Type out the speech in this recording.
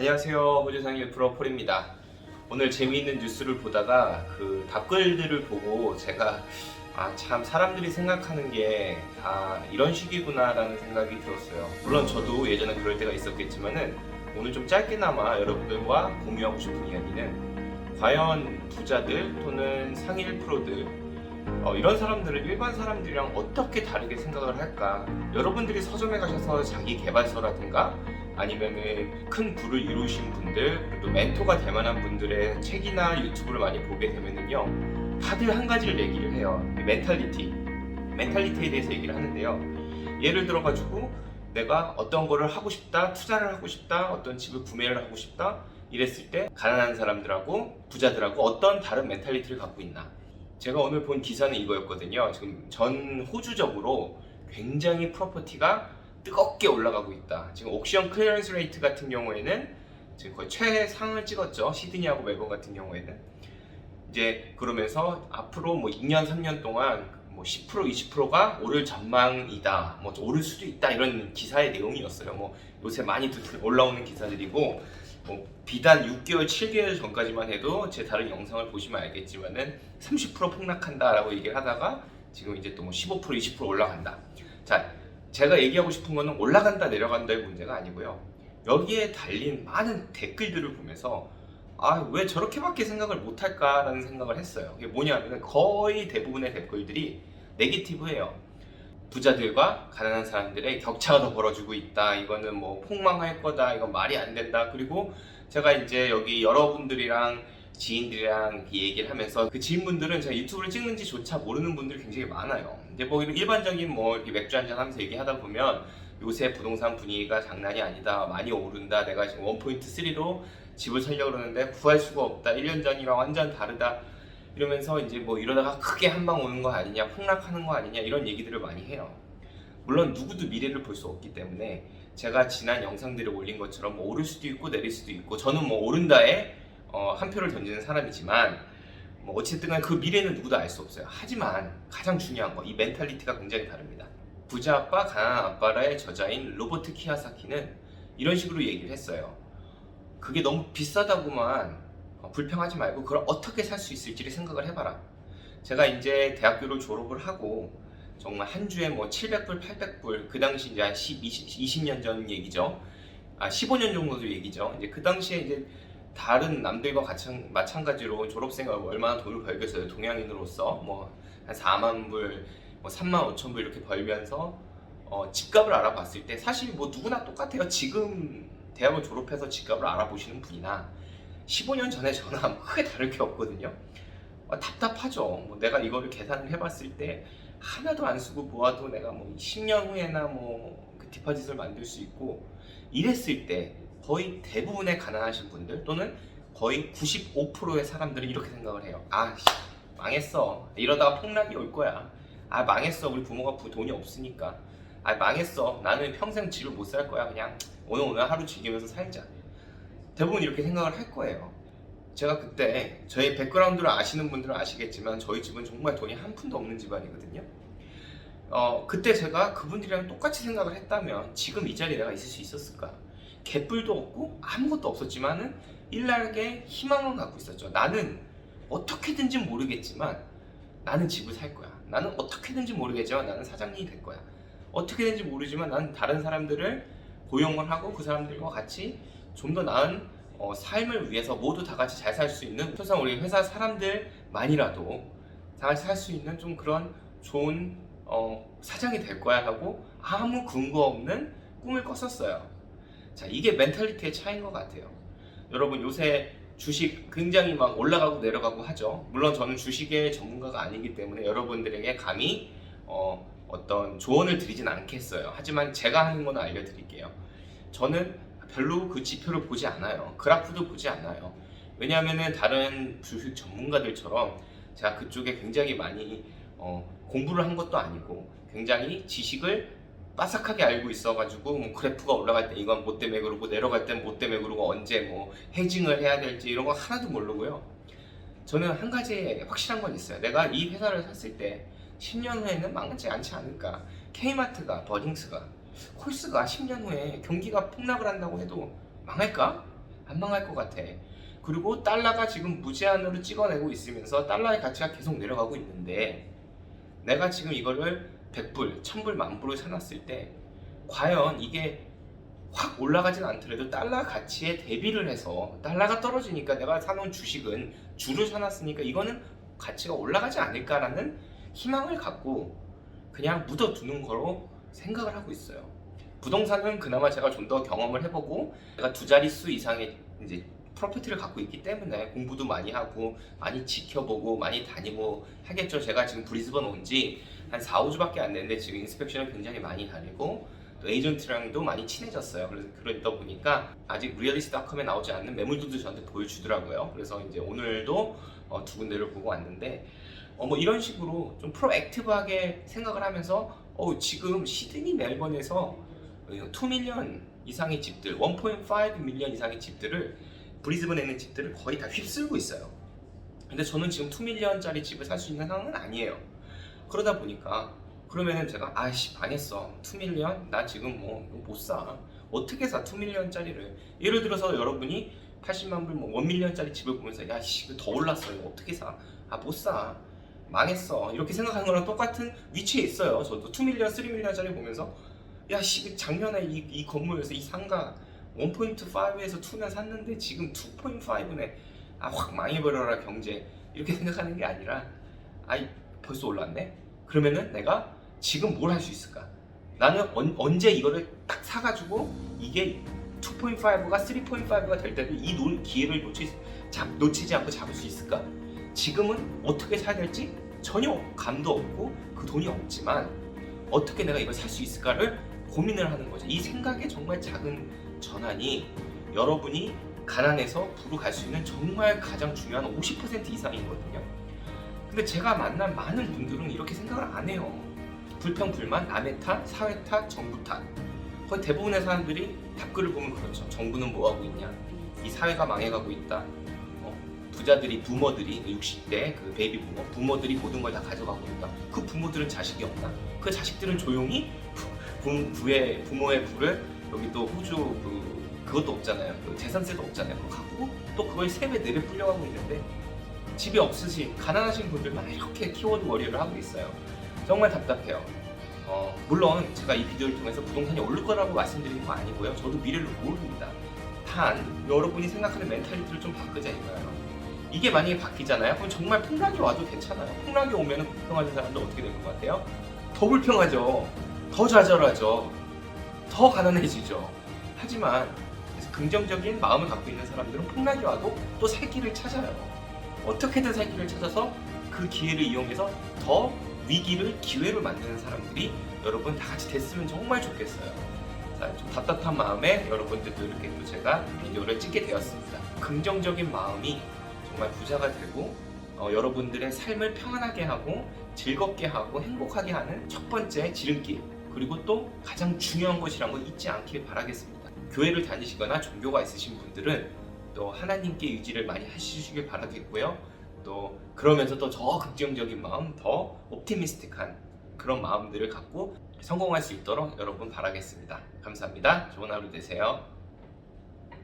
안녕하세요. 호주상의 브로폴입니다. 오늘 재미있는 뉴스를 보다가 그 답글들을 보고 제가 아, 참 사람들이 생각하는 게 다 이런 식이구나라는 생각이 들었어요. 물론 저도 예전에 그럴 때가 있었겠지만은 오늘 좀 짧게나마 여러분들과 공유하고 싶은 이야기는 과연 부자들 또는 상위 1%들 어, 이런 사람들을 일반 사람들이랑 어떻게 다르게 생각을 할까? 여러분들이 서점에 가셔서 자기 개발서라든가 아니면은 큰 부를 이루신 분들 그리고 멘토가 될 만한 분들의 책이나 유튜브를 많이 보게 되면은요 다들 한 가지를 얘기를 해요. 이 멘탈리티 멘탈리티에 대해서 얘기를 하는데요. 예를 들어 가지고 내가 어떤 거를 하고 싶다 투자를 하고 싶다 어떤 집을 구매를 하고 싶다 이랬을 때 가난한 사람들하고 부자들하고 어떤 다른 멘탈리티를 갖고 있나? 제가 오늘 본 기사는 이거였거든요. 지금 전 호주적으로 굉장히 프로퍼티가 뜨겁게 올라가고 있다. 지금 옥션 클리어런스 레이트 같은 경우에는 지금 거의 최상을 찍었죠. 시드니하고 멜번 같은 경우에는 이제 그러면서 앞으로 뭐 2년 3년 동안 뭐 10% 20%가 오를 전망이다. 뭐 오를 수도 있다 이런 기사의 내용이었어요. 뭐 요새 많이 올라오는 기사들이고 뭐 비단 6개월 7개월 전까지만 해도 제 다른 영상을 보시면 알겠지만은 30% 폭락한다라고 얘기를 하다가 지금 이제 또 뭐 15% 20% 올라간다. 자 제가 얘기하고 싶은 거는 올라간다 내려간다의 문제가 아니고요. 여기에 달린 많은 댓글들을 보면서 아 왜 저렇게밖에 생각을 못할까라는 생각을 했어요. 이게 뭐냐면 거의 대부분의 댓글들이 네기티브예요. 부자들과 가난한 사람들의 격차가 더 벌어지고 있다. 이거는 뭐 폭망할 거다. 이건 말이 안 된다. 그리고 제가 이제 여기 여러분들이랑 지인들이랑 얘기를 하면서 그 지인분들은 제가 유튜브를 찍는지조차 모르는 분들이 굉장히 많아요. 근데 뭐 일반적인 뭐 맥주 한잔 하면서 얘기하다 보면 요새 부동산 분위기가 장난이 아니다. 많이 오른다. 내가 지금 1.3로 집을 살려고 그러는데 구할 수가 없다. 1년 전이랑 완전 다르다. 이러면서 이제 뭐 이러다가 크게 한 방 오는 거 아니냐, 폭락하는 거 아니냐 이런 얘기들을 많이 해요. 물론 누구도 미래를 볼 수 없기 때문에 제가 지난 영상들을 올린 것처럼 뭐 오를 수도 있고 내릴 수도 있고 저는 뭐 오른다에 어, 한 표를 던지는 사람이지만 뭐 어쨌든 간그 미래는 누구도 알 수 없어요. 하지만 가장 중요한 거 이 멘탈리티가 굉장히 다릅니다. 부자 아빠, 가난한 아빠라의 저자인 로버트 키야사키는 이런 식으로 얘기를 했어요. 그게 너무 비싸다고만 어, 불평하지 말고 그걸 어떻게 살 수 있을지를 생각을 해봐라. 제가 이제 대학교를 졸업을 하고 정말 한 주에 뭐 700불, 800불 그 당시 이제 한 10, 20, 20년 전 얘기죠. 아 15년 정도 얘기죠. 이제 그 당시에 이제 다른 남들과 같이, 마찬가지로 졸업생활 얼마나 돈을 벌겠어요. 동양인으로서 뭐 한 4만 불, 뭐 3만 5천 불 이렇게 벌면서 어, 집값을 알아봤을 때 사실 뭐 누구나 똑같아요. 지금 대학을 졸업해서 집값을 알아보시는 분이나 15년 전에 저나 크게 다를 게 없거든요. 어, 답답하죠. 뭐 내가 이거를 계산을 해봤을 때 하나도 안 쓰고 모아도 내가 뭐 10년 후에나 뭐 그 디파짓을 만들 수 있고 이랬을 때 거의 대부분의 가난하신 분들 또는 거의 95%의 사람들은 이렇게 생각을 해요. 아, 씨, 망했어. 이러다가 폭락이 올 거야. 아, 망했어. 우리 부모가 부- 돈이 없으니까. 아, 망했어. 나는 평생 집을 못 살 거야. 그냥 오늘 오늘 하루 즐기면서 살자. 대부분 이렇게 생각을 할 거예요. 제가 그때 저희 백그라운드를 아시는 분들은 아시겠지만 저희 집은 정말 돈이 한 푼도 없는 집안이거든요. 어, 그때 제가 그분들이랑 똑같이 생각을 했다면 지금 이 자리에 내가 있을 수 있었을까? 개뿔도 없고 아무것도 없었지만은 일날에 희망을 갖고 있었죠. 나는 어떻게든지 모르겠지만 나는 집을 살 거야. 나는 어떻게든지 모르겠지만 나는 사장님이 될 거야. 어떻게든지 모르지만 나는 다른 사람들을 고용을 하고 그 사람들과 같이 좀 더 나은 어, 삶을 위해서 모두 다 같이 잘 살 수 있는 최소한 우리 회사 사람들만이라도 다 같이 살 수 있는 좀 그런 좋은 어, 사장이 될 거야 하고 아무 근거 없는 꿈을 꿨었어요. 자, 이게 멘탈리티의 차이인 것 같아요. 여러분 요새 주식 굉장히 막 올라가고 내려가고 하죠. 물론 저는 주식의 전문가가 아니기 때문에 여러분들에게 감히 어, 어떤 조언을 드리진 않겠어요. 하지만 제가 하는 건 알려드릴게요. 저는 별로 그 지표를 보지 않아요. 그래프도 보지 않아요. 왜냐하면은 다른 주식 전문가들처럼 제가 그쪽에 굉장히 많이 어, 공부를 한 것도 아니고 굉장히 지식을 빠삭하게 알고 있어가지고 뭐 그래프가 올라갈 때 이건 뭐 때문에 그러고 내려갈 땐 뭐 때문에 그러고 언제 뭐 해징을 해야 될지 이런 거 하나도 모르고요. 저는 한 가지 확실한 건 있어요. 내가 이 회사를 샀을 때 10년 후에는 망하지 않지 않을까. K마트가, 버딩스가, 콜스가 10년 후에 경기가 폭락을 한다고 해도 망할까? 안 망할 것 같아. 그리고 달러가 지금 무제한으로 찍어내고 있으면서 달러의 가치가 계속 내려가고 있는데 내가 지금 이거를 100불, 1000불, 만불을 사놨을 때 과연 이게 확 올라가진 않더라도 달러 가치에 대비를 해서 달러가 떨어지니까 내가 사놓은 주식은 주를 사놨으니까 이거는 가치가 올라가지 않을까라는 희망을 갖고 그냥 묻어두는 거로 생각을 하고 있어요. 부동산은 그나마 제가 좀 더 경험을 해보고 내가 두 자릿수 이상의 이제 프로퍼티를 갖고 있기 때문에 공부도 많이 하고 많이 지켜보고 많이 다니고 하겠죠. 제가 지금 브리즈번 온 지 한 4, 5주밖에 안 됐는데 지금 인스펙션을 굉장히 많이 다니고 또 에이전트랑도 많이 친해졌어요. 그래서 그러다 보니까 아직 리얼리스트닷컴에 나오지 않는 매물들도 저한테 보여주더라고요. 그래서 이제 오늘도 어, 두 군데를 보고 왔는데 어, 뭐 이런 식으로 좀 프로액티브하게 생각을 하면서 어, 지금 시드니 멜번에서 2밀리언 이상의 집들, 1.5 밀리언 이상의 집들을 브리즈번에 있는 집들을 거의 다 휩쓸고 있어요. 근데 저는 지금 2밀리언짜리 집을 살 수 있는 상황은 아니에요. 그러다 보니까 그러면은 제가 아이씨 망했어. 2밀리언? 나 지금 뭐 못 사. 어떻게 사 2밀리언짜리를? 예를 들어서 여러분이 80만 불, 뭐 1밀리언짜리 집을 보면서 야씨 더 올랐어. 이거 어떻게 사? 아 못 사. 망했어. 이렇게 생각하는 거랑 똑같은 위치에 있어요. 저도 2밀리언, 3밀리언짜리 보면서 야씨 작년에 이, 이 건물에서 이 상가 1.5에서 2면 샀는데 지금 2.5네. 아 확 망해버려라 경제. 이렇게 생각하는 게 아니라 아이 벌써 올랐네? 그러면은 내가 지금 뭘 할 수 있을까? 나는 언, 언제 이거를 딱 사가지고 이게 2.5가 3.5가 될 때도 이 놓- 기회를 놓치, 잡, 놓치지 않고 잡을 수 있을까? 지금은 어떻게 사야 될지 전혀 감도 없고 그 돈이 없지만 어떻게 내가 이걸 살 수 있을까를 고민을 하는 거죠. 이 생각의 정말 작은 전환이 여러분이 가난해서 부로 갈 수 있는 정말 가장 중요한 50% 이상이거든요. 근데 제가 만난 많은 분들은 이렇게 생각을 안 해요. 불평, 불만, 남의 탓, 사회 탓, 정부 탓. 거의 대부분의 사람들이 답글을 보면 그렇죠. 정부는 뭐 하고 있냐? 이 사회가 망해가고 있다. 어, 부자들이 부모들이 60대 그 베이비 부모 부모들이 모든 걸 다 가져가고 있다. 그 부모들은 자식이 없나? 그 자식들은 조용히 부, 부의 부모의 부를 여기 또 호주 그 그것도 없잖아요. 그 재산세도 없잖아요. 그거 갖고 또 그걸 세배 네배 불려가고 있는데 집이 없으신 가난하신 분들만 이렇게 키워드 워리어를 하고 있어요. 정말 답답해요. 어, 물론 제가 이 비디오를 통해서 부동산이 오를 거라고 말씀드리는 거 아니고요. 저도 미래를 모릅니다. 단 여러분이 생각하는 멘탈리티를 좀 바꾸자 이거예요. 이게 만약에 바뀌잖아요. 그럼 정말 풍랑이 와도 괜찮아요. 풍랑이 오면 불평하는 사람들 어떻게 될 것 같아요? 더 불평하죠. 더 좌절하죠. 더 가난해지죠. 하지만 긍정적인 마음을 갖고 있는 사람들은 풍랑이 와도 또 살 길을 찾아요. 어떻게든 살 길을 찾아서 그 기회를 이용해서 더 위기를 기회로 만드는 사람들이 여러분 다 같이 됐으면 정말 좋겠어요. 자, 좀 답답한 마음에 여러분들도 이렇게 또 제가 비디오를 찍게 되었습니다. 긍정적인 마음이 정말 부자가 되고 어, 여러분들의 삶을 평안하게 하고 즐겁게 하고 행복하게 하는 첫 번째 지름길 그리고 또 가장 중요한 것이란 거 잊지 않길 바라겠습니다. 교회를 다니시거나 종교가 있으신 분들은 또 하나님께 의지를 많이 하시길 바라겠고요. 또 그러면서 또 저 긍정적인 마음, 더 옵티미스틱한 그런 마음들을 갖고 성공할 수 있도록 여러분 바라겠습니다. 감사합니다. 좋은 하루 되세요.